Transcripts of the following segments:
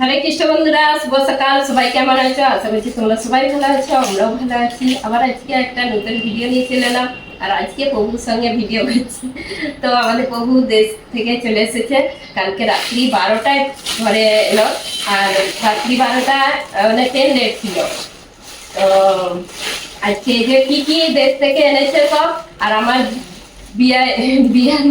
হরে কৃষ্ণ বন্ধুরা, শুভ সকাল, সবাই কেমন আছো? আশা করছি তোমরা সবাই ভালো আছো, আমরাও ভালো আছি। আবার আজকে একটা নতুন ভিডিও নিয়ে চলে এলাম, আর আজকে প্রভুর সঙ্গে ভিডিও করছি তো আমাদের প্রভু দেশ থেকে চলে এসেছে। কালকে রাত্রি বারোটায় ঘরে এলো, আর রাত্রি বারোটা মানে ট্রেন লেট ছিল। তো আজকে যে কি কি দেশ থেকে এনেছে সব, আর আমার বিয়াই, বিয়ান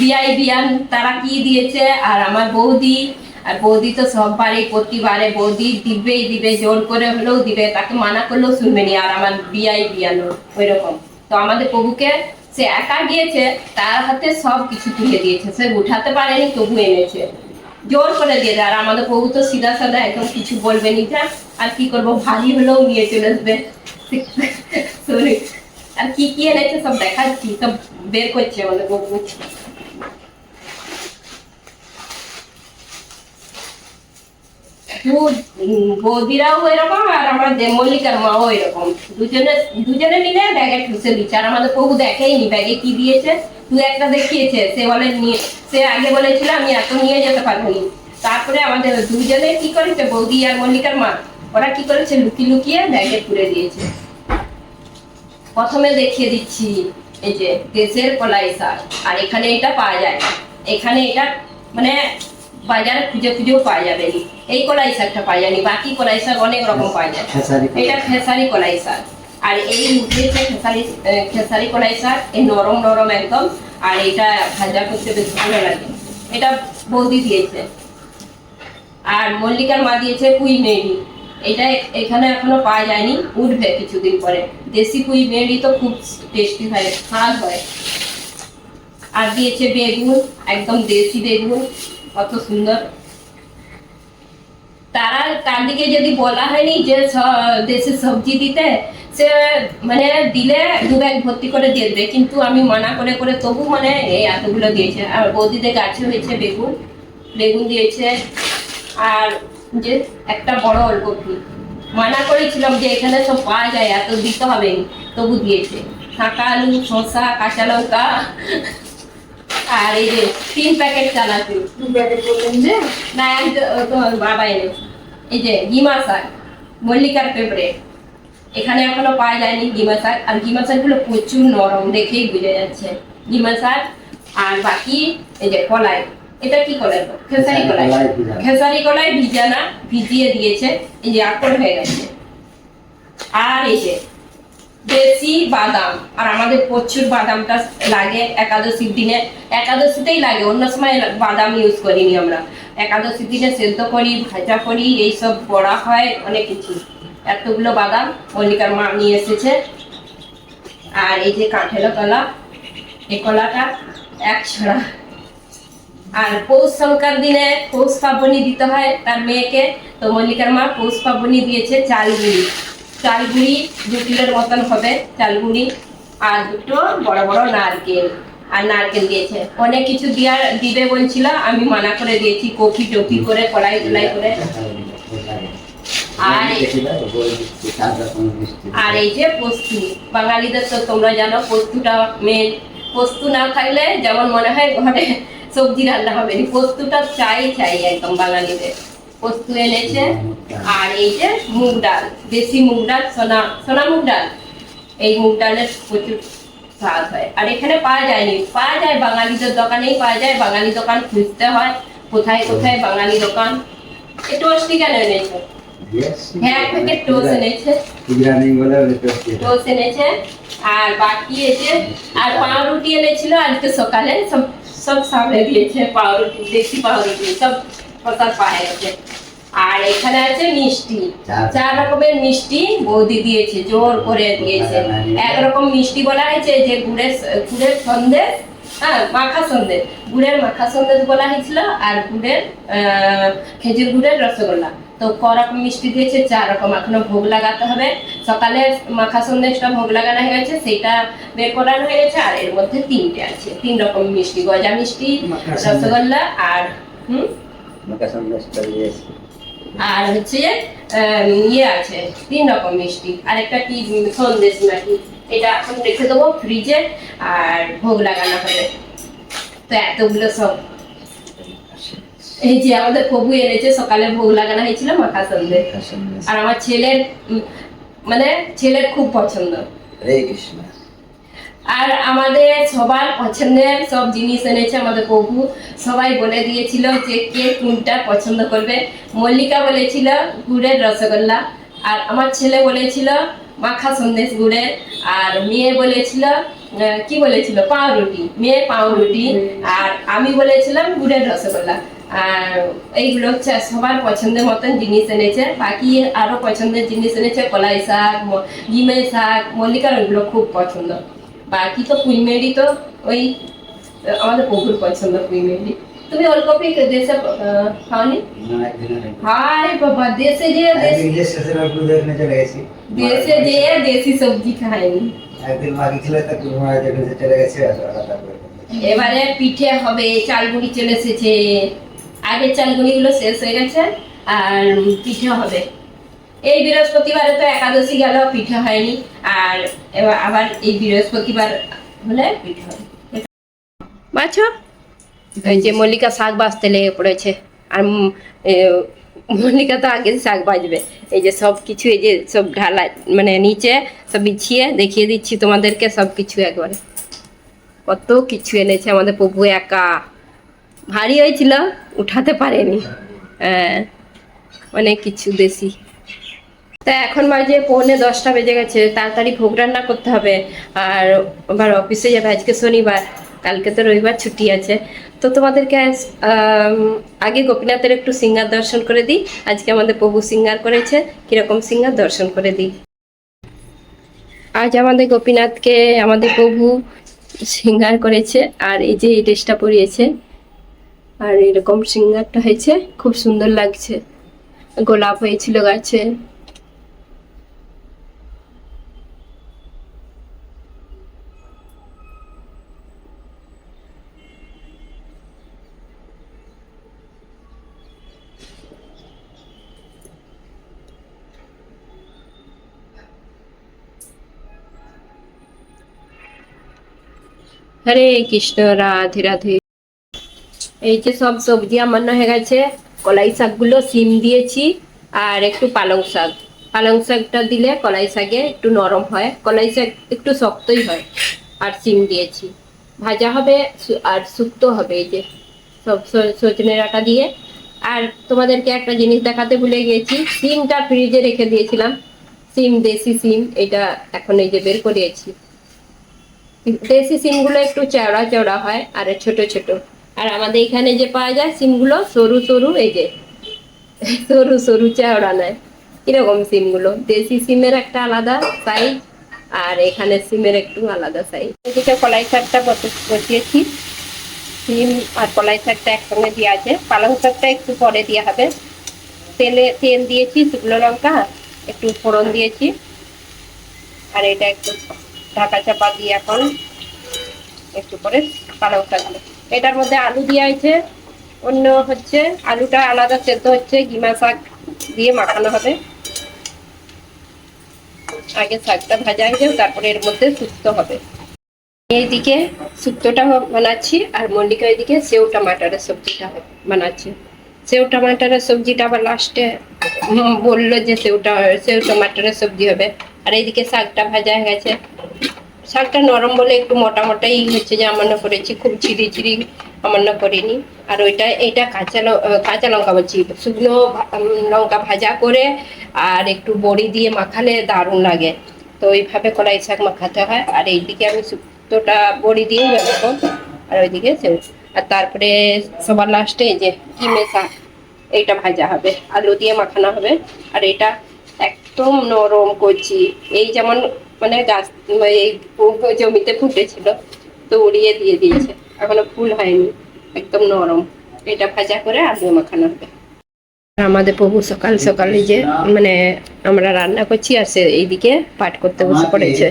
বিয়াই বিয়ান, তারা কি দিয়েছে, আর আমার বৌদি আর বৌদি তো সববারই প্রতিবারে বৌদি দিবেই দিবে, জোর করে হলেও দিবে, তাকে মানা করলেও শুনবে নি, আর আমার বিয়াই বিয়ানো ওই রকম তো আমাদের প্রভুকে সে একা গিয়েছে, তার হাতে সব কিছু তুলে দিয়েছে, সে উঠাতে পারেনি, তবু এনেছে। জোর করে দিয়ে দেয় আর আমাদের প্রভু তো সিধা সাদা একদম কিছু বলবে নি, যা, আর কি করব, ভারী হলেও নিয়ে চলে আসবে। সরি আর কি কি এনেছে সব দেখাচ্ছি, সব বের করছে আমাদের প্রভু দু- উম, বৌদিরাও এরকম আর আমার মল্লিকার মাও এরকম। দুজনে দুজনে মিলে ব্যাগে ঠুসে দিচ্ছে। আর আমাদের প্রভু দেখেইনি ব্যাগে কি দিয়েছে। তুই একটা দেখিয়েছে। সে বলে, নিয়ে সে আগে বলেছিল, আমি এত নিয়ে যেতে পারব তারপরে আমাদের দুজনে কি করেছে? বৌদি আর মল্লিকার মা, ওরা কি করেছে? লুকিয়ে লুকিয়ে ব্যাগে পুরে দিয়েছে। প্রথমে দেখিয়ে দিচ্ছি, এই যে, দেশের কলাই শাক আর এখানে এটা পাওয়া যায় এখানে এটা মানে বাজারে খুঁজে খুঁজেও পাওয়া যাবে নি। এই কলাই শাকটা পাওয়া যায়নি বাকি কলাই শাক অনেক রকম পাওয়া যায়। এটা খেসারি কলাই শাক। আর এই উঠেছে খেসারি খেসারি কলাই শাক এই নরম নরম একদম আর এটা ভাজা করতে বেশ ভালো লাগে। এটা বৌদি দিয়েছে। আর মল্লিকার মা দিয়েছে কুই মেরি। এটা এখানে এখনও পাওয়া যায়নি উঠবে কিছুদিন পরে। দেশি কুই মেরি তো খুব টেস্টি হয় স্বাদ হয়। আর দিয়েছে বেগুন একদম দেশি বেগুন। কত সুন্দর। তারা তার দিকে যদি বলা হয়নি যে দেশি সবজি দিতে, সে মানে দিলে দু ব্যাগ ভর্তি করে দিয়ে দেবে। কিন্তু আমি মানা করে করে তবু মানে এই এতগুলো দিয়েছে। আর বৌদিদের গাছে হয়েছে বেগুন বেগুন দিয়েছে। আর যে একটা বড় ওলকপি। মানা করেছিলাম যে এখানে সব পাওয়া যায়, এত দিতে হবে। তবু দিয়েছে। কাঁকা আলু, শসা, কাঁচা লঙ্কা। আর এই যে তিন প্যাকেট চানাচুর। না এক তোমার বাবা এনেছে। এই যে গিমা শাক মল্লিকার ফেভারেট এখানে এখনও পাওয়া যায়নি গিমা শাক। আর গিমা শাকগুলো প্রচুর নরম দেখেই বোঝা যাচ্ছে। গিমা শাক আর বাকি এই যে কলাই। এটা কি কলাই? খেসারি কলাই। কলাই খেসারি কলাই ভিজানা ভিজিয়ে দিয়েছে। এই যে আকর হয়ে গেছে। আর এই যে দেশি বাদাম। আর আমাদের প্রচুর বাদামটা লাগে একাদশীর দিনে। একাদশীতেই লাগে, অন্য সময় বাদাম ইউজ করিনি আমরা। একাদশীর দিনে সেদ্ধ করি, ভাজা করি, এইসব বড়া হয় অনেক কিছু। এতগুলো বাদাম মল্লিকার মা নিয়ে এসেছে। আর এই যে কাঁঠেলো কলা, এই কলাটা এক ছড়া আর পৌষ সংক্রার দিনে পৌষ পাবনি দিতে হয় তার মেয়েকে। তো মল্লিকার মা পৌষ পাবনি দিয়েছে চাল চাল দু কিলোর মতন হবে চাল আর দুটো বড় বড় নারকেল। আর নারকেল দিয়েছে। অনেক কিছু দেওয়ার দিবে বলছিল, আমি মানা করে দিয়েছি, কপি টপি করে কলাই টলাই করে। আর এই যে পোস্তু। বাঙালিদের তো তোমরা জানো, পোস্তুটা মেন পোস্তু না থাকলে যেমন মনে হয় ঘরে সবজি রান্না হবে পোস্তুটা চাই চাই একদম বাঙালিদের। পোস্তু এনেছে। আর এই যে মুগ ডাল, দেশি মুগ ডাল, সোনা সোনা মুগ ডাল, এই মুগ ডালের প্রচুর স্বাদ হয়। আর এখানে পাওয়া যায়নি। পাওয়া যায় বাঙালিদের দোকানেই পাওয়া যায়। বাঙালি দোকান খুঁজতে হয়। কোথায় কোথায় বাঙালি দোকান? এই টোস্টি কেন এনেছো? পাউরুটি এনেছিল পাউরুটি। সব প্রসাদ পাওয়া গেছে। আর এখানে আছে মিষ্টি। চার। রকমের মিষ্টি বৌদি দিয়েছে জোর করে দিয়েছে। একরকম মিষ্টি বলা হয়েছে যে গুড়ের গুড়ের সন্দেশ হ্যাঁ মাখা সন্দেশ। গুড়ের মাখা সন্দেশ বলা হয়েছিল আর গুড়ের আহ, খেজুর গুড়ের রসগোল্লা। তো ক রকম মিষ্টি দিয়েছে চার রকম। এখনও ভোগ লাগাতে হবে। সকালে মাখা সন্দেশটা ভোগ লাগানো হয়ে গেছে সেটা বের করানো হয়ে গেছে আর এর মধ্যে তিনটে আছে। তিন রকম মিষ্টি গজা মিষ্টি রসগোল্লা আর হুম? আর হচ্ছে আহ, ইয়ে আছে তিন রকম মিষ্টি। আর একটা কি সন্দেশ নাকি? এটা এখন রেখে দেবো ফ্রিজে আর ভোগ লাগানো হবে। তো এতগুলো সব। এই যে আমাদের প্রভু এনেছে সকালে ভোগ লাগানো হয়েছিল মাখা সন্দেশ আর আমার ছেলের মানে ছেলের খুব পছন্দ। হরে কৃষ্ণ। আর আমাদের সবার পছন্দের সব জিনিস এনেছে আমাদের প্রভু সবাই বলে দিয়েছিল যে কে কোনটা পছন্দ করবে। মল্লিকা বলেছিল গুড়ের রসগোল্লা। আর আমার ছেলে বলেছিল মাখা সন্দেশ গুড়ের। আর মেয়ে বলেছিল কি বলেছিল? পাউরুটি। মেয়ে পাউরুটি। আর আমি বলেছিলাম গুড়ের রসগোল্লা। আর এইগুলো হচ্ছে সবার পছন্দের মতন জিনিস এনেছে। বাকি আরও পছন্দের জিনিস এনেছে কলাই শাক ডিমের শাক। মল্লিকার ওইগুলো খুব পছন্দ। বাকি তো কুইমেরি তো ওই আমাদের প্রভুর পছন্দ কুইমেরি তুমি ওলকপি দেশে খাওনি? বাবা দেশে যে দেশ- যে দেশে সবজি খায়নি। একদিন মাগি ছিল তা যেখানে চলে গেছে এবারে পিঠে হবে চালগুড়ি চলে এসেছে। আগের চালগুড়ি গুলো শেষ হয়ে গেছে আর পিঠে হবে। এই বৃহস্পতিবারে তো একাদশী গেল পিঠে হয়নি আর এবার আবার এই বৃহস্পতিবার হলে পিঠে হবে। বাছো? এই যে মল্লিকা শাক বাঁচতে লেগে পড়েছে, আর মল্লিকা তো আগে শাক বাজবে এই যে সব কিছু, এই যে সব ঢালা মানে নিচে সব বিছিয়ে দেখিয়ে দিচ্ছি তোমাদেরকে সব কিছু একবারে। কত কিছু এনেছে আমাদের প্রভু একা। ভারী হয়েছিল, উঠাতে পারেনি। হ্যাঁ অনেক কিছু দেশি তা এখন বাজে পৌনে দশটা বেজে গেছে, তাড়াতাড়ি ভোগ রান্না করতে হবে। আর আবার অফিসে যাবে, আজকে শনিবার, কালকে তো রবিবার ছুটি আছে। তো তোমাদেরকে আগে গোপীনাথের একটু সিঙ্গার দর্শন করে দিই। আজকে আমাদের প্রভু সিঙ্গার করেছে, কীরকম সিঙ্গার দর্শন করে দিই। আজ আমাদের গোপীনাথকে, আমাদের প্রভু সিঙ্গার করেছে, আর এই যে এই ড্রেসটা পরিয়েছে, আর এরকম সিঙ্গারটা হয়েছে, খুব সুন্দর লাগছে। গোলাপ হয়েছিল গাছে। হরে কৃষ্ণ রাধে রাধে এই যে সব সবজি আমার হয়ে গেছে। কলাই শাকগুলো সিম দিয়েছি আর একটু পালং শাক। পালং শাকটা দিলে কলাই শাকে একটু নরম হয়। কলাই শাক একটু শক্তই হয় আর সিম দিয়েছি। ভাজা হবে আর শুক্তো হবে এই যে সব সজনে ডাঁটা দিয়ে। আর তোমাদেরকে একটা জিনিস দেখাতে ভুলে গিয়েছি। সিমটা ফ্রিজে রেখে দিয়েছিলাম। সিম, দেশি সিম, এটা এখন এই যে বের করিয়েছি। দেশি সিমগুলো একটু চওড়া চওড়া হয়, আর ছোট ছোট। আর আমাদের এখানে যে পাওয়া যায় সিমগুলো, সরু সরু, এই যে, সরু সরু চওড়া নয়, এরকম সিমগুলো। দেশি সিমের একটা আলাদা সাইজ আর এখানে সিমের একটু আলাদা সাইজ এদিকে কলাই শাকটা বসে- বসিয়েছি। সিম আর কলাই শাকটা একসঙ্গে দেওয়া আছে। পালং শাকটা একটু পরে দেওয়া হবে। তেলে তেল দিয়েছি শুকনো লঙ্কা, একটু ফোড়ন দিয়েছি। আর এটা একটু ঢাকা চাপা দিয়ে এখন একটু করে পালং শাক এটার মধ্যে আলু দেওয়া হয়েছে। অন্য হচ্ছে আলুটা আলাদা সেদ্ধ হচ্ছে, গিমা শাক দিয়ে মাখানো হবে। আগে শাকটা ভাজা হয়ে যাবে, তারপরে এর মধ্যে শুক্তো হবে। এইদিকে শুক্তোটা বানাচ্ছি আর মল্লিকা এদিকে সেউ টমাটারের সবজিটা বানাচ্ছি। সেউ টমাটারের সবজিটা আবার লাস্টে বলল যে সেউটা সেউ টমাটারের সবজি হবে। আর এইদিকে শাকটা ভাজা হয়ে গেছে। শাকটা নরম বলে একটু মোটা মোটাই হচ্ছে যে আমান্য করেছি, খুব চিরি চিরি আমান্য করিনি। আর ওইটা এটা কাঁচা কাঁচা লঙ্কা বলছি, শুকনো লঙ্কা ভাজা করে আর একটু বড়ি দিয়ে মাখালে দারুণ লাগে। তো ওইভাবে কলাই শাক মাখাতে হয়। আর এইদিকে আমি শুক্তোটা বড়ি দিয়ে মাখাবো আর ওইদিকে সেও, আর তারপরে সবার লাস্টে যে কিমে শাক, এইটা ভাজা হবে। আলু দিয়ে মাখানো হবে। আর এটা একদম নরম কচি এই যেমন মানে গাছ এই জমিতে ফুটেছিল তো উড়িয়ে দিয়ে দিয়েছে। এখনও ফুল হয়নি একদম নরম। এটা ভাজা করে আলু মাখানো হবে। আমাদের প্রভু সকাল সকালে যে মানে আমরা রান্না করছি আর সে এইদিকে পাঠ করতে বসে পড়েছে।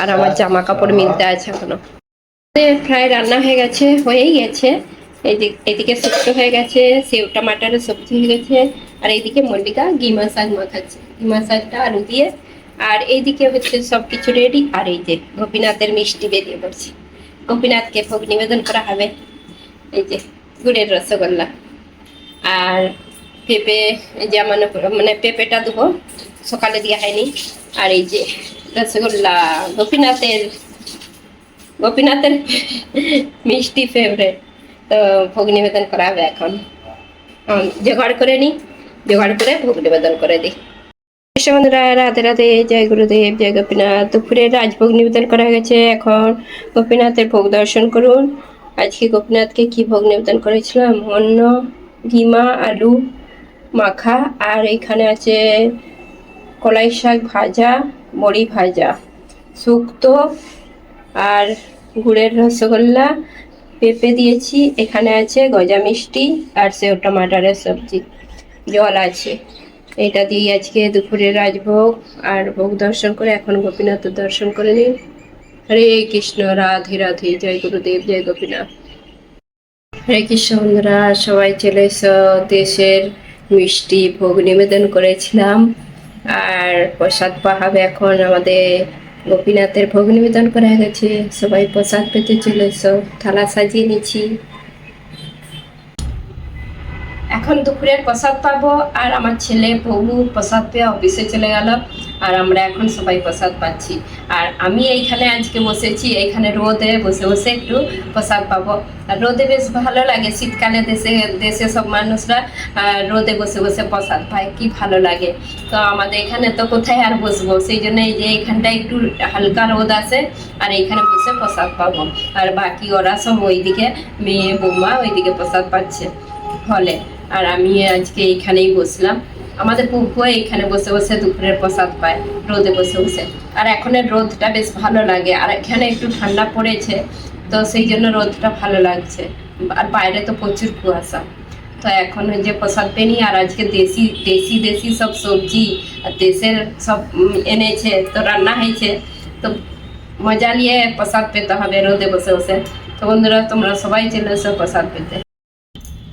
আর আমার জামা কাপড় মিলতে আছে এখনও। প্রায় রান্না হয়ে গেছে হয়েই গেছে। এদিকে শুক্তো হয়ে গেছে সেও টমাটারের সবজি হয়ে গেছে। আর এইদিকে মল্লিকা গিমা শাক মাখাচ্ছে। গিমা শাকটা আলু দিয়ে আর এইদিকে হচ্ছে সব কিছু রেডি আর এই যে গোপীনাথের মিষ্টি বেরিয়ে পড়ছে। গোপীনাথকে ভোগ নিবেদন করা হবে। এই যে গুড়ের রসগোল্লা। আর পেঁপে যেমন মানে পেঁপেটা দেবো। সকালে দেওয়া হয়নি। আর এই যে রসগোল্লা, গোপীনাথের গোপীনাথের মিষ্টি ফেভারেট তো ভোগ নিবেদন করা হবে এখন। জোগাড় করে নিই জোগাড় করে ভোগ নিবেদন করে দিই। বন্ধুরা রাধে রাধে জয় গুরুদেব, জয় গোপীনাথ। দুপুরে রাজভোগ নিবেদন করা গেছে এখন গোপীনাথের ভোগ দর্শন করুন। আজকে গোপীনাথকে কি ভোগ নিবেদন করেছিলাম? অন্ন, ডিমা, আলু, মাখা, আর এখানে আছে কলাই শাক ভাজা, বড়ি ভাজা। শুক্তো আর গুড়ের রসগোল্লা, পেঁপে দিয়েছি। এখানে আছে গজা মিষ্টি আর সেও টমাটারের সবজি। জল আছে। এটা দিয়ে আজকে দুপুরে রাজভোগ আর ভোগ দর্শন করে এখন গোপীনাথ দর্শন করে নিন। হরে কৃষ্ণ, রাধে রাধে, জয় গুরুদেব, জয় গোপীনাথ। হরে কৃষ্ণ বন্ধুরা, সবাই চলে এসো দেশের মিষ্টি ভোগ নিবেদন করেছিলাম। আর প্রসাদ পাহাবে এখন আমাদের গোপীনাথের ভোগ নিবেদন করা গেছে সবাই প্রসাদ পেতে চলে এসো। থালা সাজিয়ে নিচ্ছি। এখন দুপুরের প্রসাদ পাবো, আর আমার ছেলে প্রভু প্রসাদ পেয়ে অফিসে চলে গেল, আর আমরা এখন সবাই প্রসাদ পাচ্ছি। আর আমি এইখানে আজকে বসেছি, এইখানে রোদে বসে বসে একটু প্রসাদ পাবো। আর রোদে বেশ ভালো লাগে, শীতকালে দেশে দেশে সব মানুষরা রোদে বসে বসে প্রসাদ পায়, কি ভালো লাগে। তো আমাদের এখানে তো কোথায় আর বসবো? সেই জন্য এই যে এইখানটা একটু হালকা রোদ আছে, আর এইখানে বসে প্রসাদ পাবো। আর বাকি ওরা সব ওইদিকে, মেয়ে বৌমা ওইদিকে প্রসাদ পাচ্ছে, হলে। আর আমি আজকে এইখানেই বসলাম। আমাদের পুকুও এইখানে বসে বসে দুপুরের প্রসাদ পায়, রোদে বসে বসে। আর এখনের রোদটা বেশ ভালো লাগে, আর এখানে একটু ঠান্ডা পড়েছে, তো সেই জন্য রোদটা ভালো লাগছে। আর বাইরে তো প্রচুর কুয়াশা। তো এখন যে প্রসাদ পেনি, আর আজকে দেশি দেশি দেশি সব সবজি, আর দেশের সব এনেছে, তো রান্না হয়েছে। তো মজা নিয়ে প্রসাদ পেতে হবে, রোদে বসে বসে। তো বন্ধুরা, তোমরা সবাই চলে এসো প্রসাদ পেতে।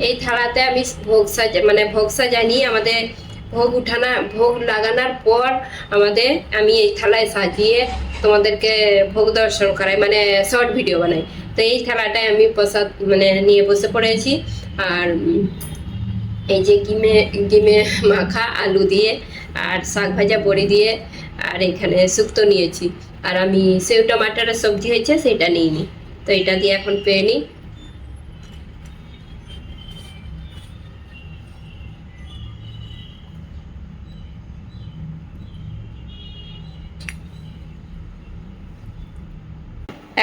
এই থালাতে আমি ভোগ সাজা মানে ভোগ সাজানি আমাদের ভোগ উঠানা, ভোগ লাগানোর পর আমাদের আমি এই থালায় সাজিয়ে তোমাদেরকে ভোগ দর্শন করাই মানে শর্ট ভিডিও বানাই। তো এই থালাটায় আমি প্রসাদ মানে নিয়ে বসে পড়েছি। আর এই যে গিমে গিমে মাখা আলু দিয়ে আর শাক ভাজা, বড়ি দিয়ে আর এখানে শুক্তো নিয়েছি। আর আমি সেউ টমাটারের সবজি হয়েছে, সেটা নিইনি। তো এটা দিয়ে এখন পেয়ে নিই।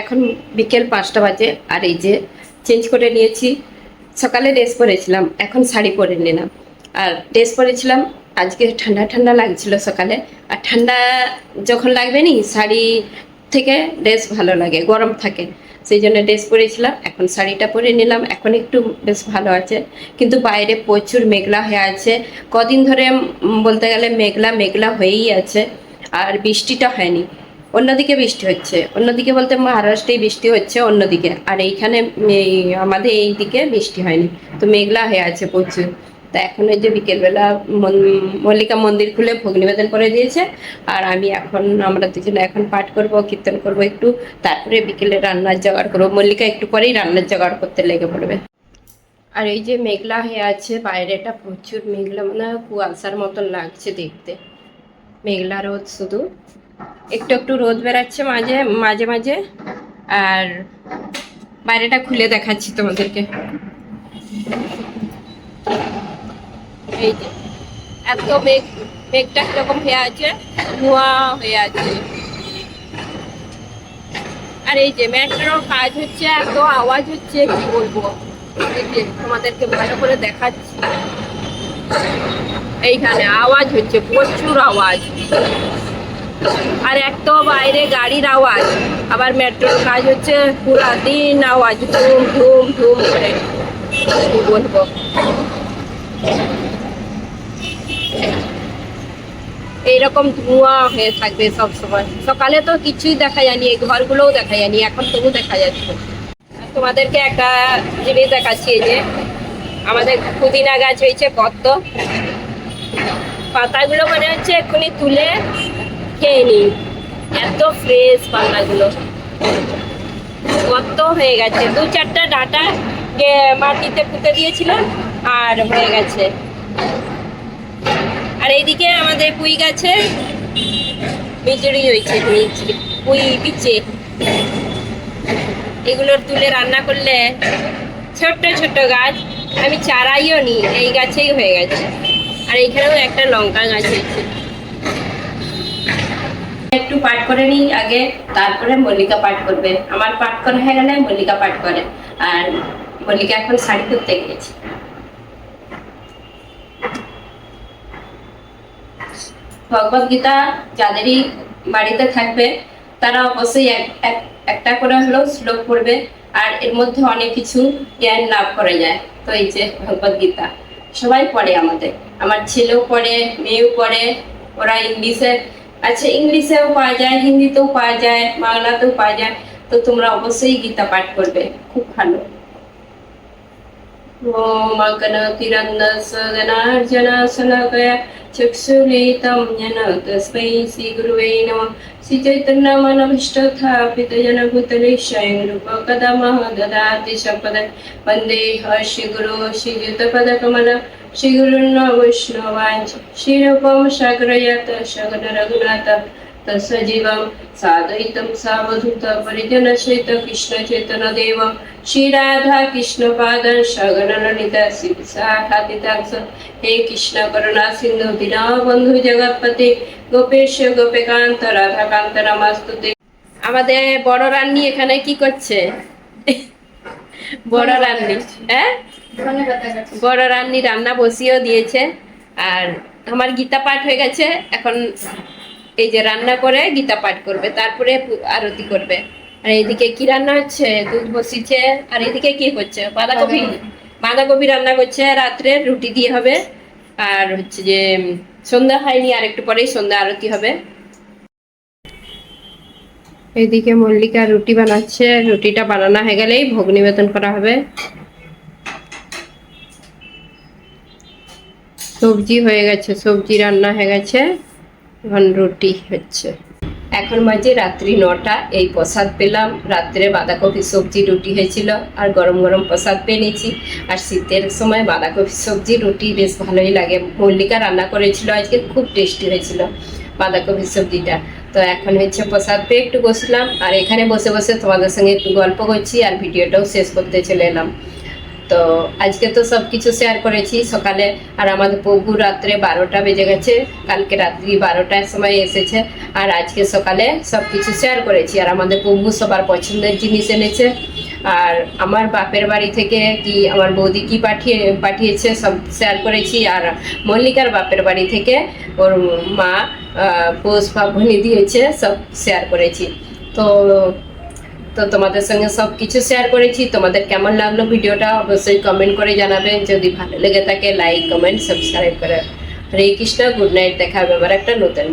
এখন বিকেল পাঁচটা বাজে, আর এই যে চেঞ্জ করে নিয়েছি। সকালে ড্রেস পরেছিলাম, এখন শাড়ি পরে নিলাম। আর ড্রেস পরেছিলাম, আজকে ঠান্ডা ঠান্ডা লাগছিল সকালে। আর ঠান্ডা যখন লাগবে নি, শাড়ি থেকে ড্রেস ভালো লাগে, গরম থাকে। সেই জন্য ড্রেস পরেছিলাম, এখন শাড়িটা পরে নিলাম, এখন একটু বেশ ভালো আছে। কিন্তু বাইরে প্রচুর মেঘলা হয়ে আছে। কদিন ধরে বলতে গেলে মেঘলা মেঘলা হয়েই আছে। আর বৃষ্টিটা হয়নি। অন্যদিকে বৃষ্টি হচ্ছে। অন্যদিকে বলতে মহারাষ্ট্রেই বৃষ্টি হচ্ছে অন্যদিকে। আর এইখানে এই আমাদের এই দিকে বৃষ্টি হয়নি। তো মেঘলা হয়ে আছে প্রচুর। তা এখন ওই যে বিকেলবেলা মল্লিকা মন্দির খুলে ভোগ নিবেদন করে দিয়েছে। আর আমি এখন, আমরা দুজনে এখন পাঠ করব, কীর্তন করব একটু। তারপরে বিকেলে রান্নার জোগাড় করব। মল্লিকা একটু পরেই রান্নার জোগাড় করতে লেগে পড়বে। আর এই যে মেঘলা হয়ে আছে, বাইরেটা প্রচুর মেঘলা মানে কুয়াশার মতন লাগছে দেখতে। মেঘলা রোদ শুধু। একটু একটু রোদ বেরাচ্ছে মাঝে মাঝে মাঝে। আর বাইরেটা খুলে দেখাচ্ছি তোমাদেরকে। এই যে, এত মেঘ, মেঘটা কীরকম হয়ে আছে? ধোঁয়া হয়ে আছে। আর এই যে মেট্রোর কাজ হচ্ছে, এত আওয়াজ হচ্ছে, কি বলব? তোমাদেরকে ভালো করে দেখাচ্ছি। এইখানে আওয়াজ হচ্ছে, প্রচুর আওয়াজ। আর এক তো বাইরে গাড়ির আওয়াজ, আবার মেট্রোর কাজ হচ্ছে পুরা দিন আওয়াজ, ধুম ধুম ধুম করে। কি বলব? এইরকম ধোঁয়া হয়ে থাকবে সব সময়। সকালে তো কিছুই দেখা যায়নি, এই ঘরগুলোও দেখা যায়নি, এখন তবু দেখা যাচ্ছে। তোমাদেরকে একটা জিনিস দেখাচ্ছি যে, আমাদের পুদিনা গাছ হয়েছে কত পাতাগুলো মনে হচ্ছে এক্ষুনি তুলে খেয়ে নিই? এত ফ্রেশ পাতাগুলো কত হয়ে গেছে? দু চারটা ডাটা মাটিতে পুঁতে দিয়েছিলাম আর হয়ে গেছে। আর এইদিকে আমাদের পুঁই গাছে মিচড়ি হয়েছে পুঁই, পিচে। এগুলো তুলে রান্না করলে ছোট্ট ছোট্ট গাছ। আমি চারাইও নি, এই গাছেই হয়ে গেছে। আর এইখানেও একটা লঙ্কা গাছ হয়েছে। একটু পাঠ করে নিই আগে, তারপরে মল্লিকা পাঠ করবে। আমার পাঠ করা হয়ে গেলে মল্লিকা পাঠ করে। আর মল্লিকা এখন শাড়ি করতে গিয়েছে। ভগবত গীতা যাদেরই বাড়িতে থাকবে, তারা অবশ্যই এক- এক- একটা করে হলেও শ্লোক পড়বে। আর এর মধ্যে অনেক কিছু জ্ঞান লাভ করা যায়। তো এই যে ভগবত গীতা। সবাই পড়ে আমাদের। আমার ছেলেও পড়ে, মেয়েও পড়ে, ওরা ইংলিশে আচ্ছা ইংলিশেও পাওয়া যায় হিন্দিতেও পাওয়া যায় বাংলাতেও পাওয়া যায় তো তোমরা অবশ্যই গীতা পাঠ করবে খুব ভালো ॐ अगणतिरन्दसगनार्जनसनकया चक्षुरेतं येन तस्मै श्रीगुरुवे नमः श्रीचैतन्यमनभिष्टथापितजनभूतले स्वयं रूपकदमः ददाति सम्पद वन्दे श्रीगुरो श्रीयुतपदकमल श्रीगुरुन् वैष्णवाञ्च श्रीरूपं साग्रयत सगनरघुनाथ तत्सजीवं साद्वैतं सावधूत परिजनसहित कृष्णचैतन्यदेव श्रीराधा कृष्णपादं सगणललिता शिवसाखातिताक्ष हे कृष्ण करुणा सिन्धु दीनबन्धु जगत्पते গোপেশ গোপীকান্ত রাধাকান্ত নমস্তুতে আমাদের বড় রান্নি এখানে কি করছে বড় রান্নি হ্যাঁ বড় রান্নি রান্না বসিয়েও দিয়েছে আর আমার গীতা পাঠ হয়ে গেছে এখন এই যে রান্না করে গীতা পাঠ করবে, তারপরে আরতি করবে। আর এইদিকে কি রান্না হচ্ছে? দুধ বসিয়েছে আর এইদিকে কি হচ্ছে? বাঁধাকপি বাঁধাকপি রান্না করছে রাত্রে, রুটি দিয়ে হবে। আর হচ্ছে যে সন্ধ্যা হয়নি, আর একটু পরেই সন্ধ্যা আরতি হবে। এইদিকে মল্লিকা রুটি বানাচ্ছে। রুটিটা বানানো হয়ে গেলেই ভোগ নিবেদন করা হবে। সবজি হয়ে গেছে, সবজি রান্না হয়ে গেছে। এখন রুটি হচ্ছে। এখন মাঝে রাত্রি নটা, এই প্রসাদ পেলাম। রাত্রে বাঁধাকপি সবজি, রুটি হয়েছিল আর গরম গরম প্রসাদ পেয়ে নিয়েছি। আর শীতের সময় বাঁধাকপি সবজি, রুটি বেশ ভালোই লাগে। মল্লিকা রান্না করেছিল, আজকে খুব টেস্টি হয়েছিল বাঁধাকপি সবজিটা। তো এখন হচ্ছে প্রসাদ পেয়ে একটু বসলাম। আর এখানে বসে বসে তোমাদের সঙ্গে একটু গল্প করছি আর ভিডিওটাও শেষ করতে চলে এলাম। তো আজকে তো সব কিছু শেয়ার করেছি। সকালে আর আমাদের প্রভু রাত্রে বারোটা বেজে গেছে। কালকে রাত্রি বারোটার সময় এসেছে। আর আজকে সকালে সব কিছু শেয়ার করেছি। আর আমাদের প্রভু সবার পছন্দের জিনিস এনেছে। আর আমার বাপের বাড়ি থেকে কি আমার বৌদি কি পাঠিয়ে, পাঠিয়েছে সব শেয়ার করেছি। আর মল্লিকার বাপের বাড়ি থেকে ওর মা পৌষ পার্বণী দিয়েছে, সব শেয়ার করেছি। তো তো তোমাদের সঙ্গে সব কিছু শেয়ার করেছি তোমাদের কেমন লাগল ভিডিওটা অবশ্যই কমেন্ট করে জানাবে যদি ভালো লেগে থাকে লাইক কমেন্ট সাবস্ক্রাইব করে হরে কৃষ্ণ গুড নাইট দেখা হবে আবার একটা নতুন।